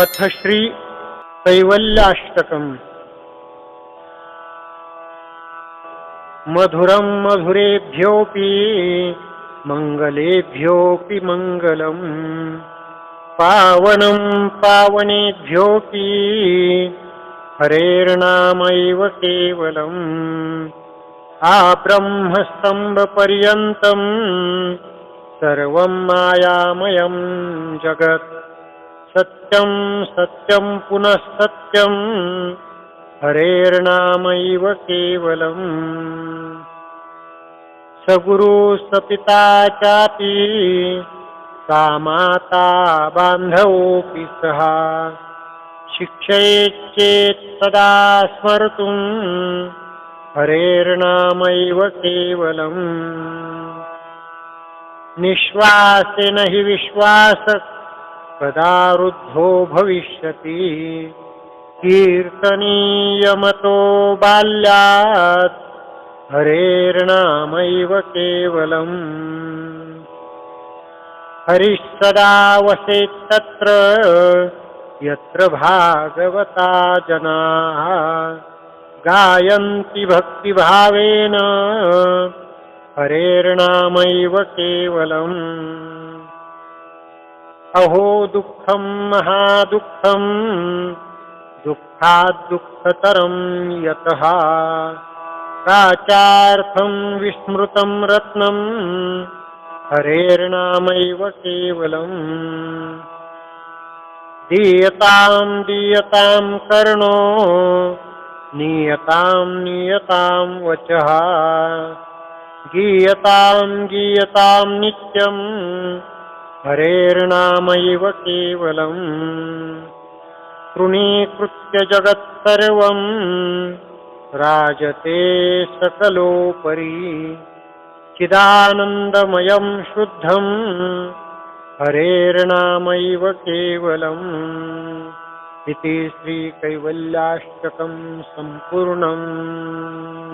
अथ श्री कैवल्याष्टकम्। मधुरं मधुरेभ्योऽपि मङ्गलेभ्योऽपि मङ्गलम्। पावनं पावनेभ्योऽपि हरेर्नामैव केवलम्। आब्रह्मस्तम्भपर्यन्तम् सर्वं मायामयं जगत्। सत्यं सत्यं पुनः सत्यं हरेर्नामैव केवलम्। सगुरुः सपिता चापि सा माता बान्धवोऽपि सः। शिक्षयेच्चेत् सदा स्मर्तुम्। हरेर्नामैव केवलम्। निःश्वासेन हि विश्वास। कदारुद्धो भविष्यति। कीर्तनीयमतो बाल्यात् हरेर्नामैव केवलम्। हरिः सदा तत्र यत्र भागवता जनाः गायन्ति भक्तिभावेन हरेर्नामैव केवलम्। अहो दुःखं महादुःखं दुःखाद्दुःखतरं यतः। प्राचार्थं विस्मृतं रत्नं हरेर्नामैव केवलम्। दीयतां दीयतां कर्णो नीयतां नीयतां वचः। गीयतां गीयतां नित्यम् हरेर्नामैव केवलम्। तृणीकृत्य जगत्सर्वम्। राजते सकलोपरि। चिदानन्दमयं शुद्धम्। हरेर्नामैव केवलम्। इति श्रीकैवल्याष्टकं सम्पूर्णम्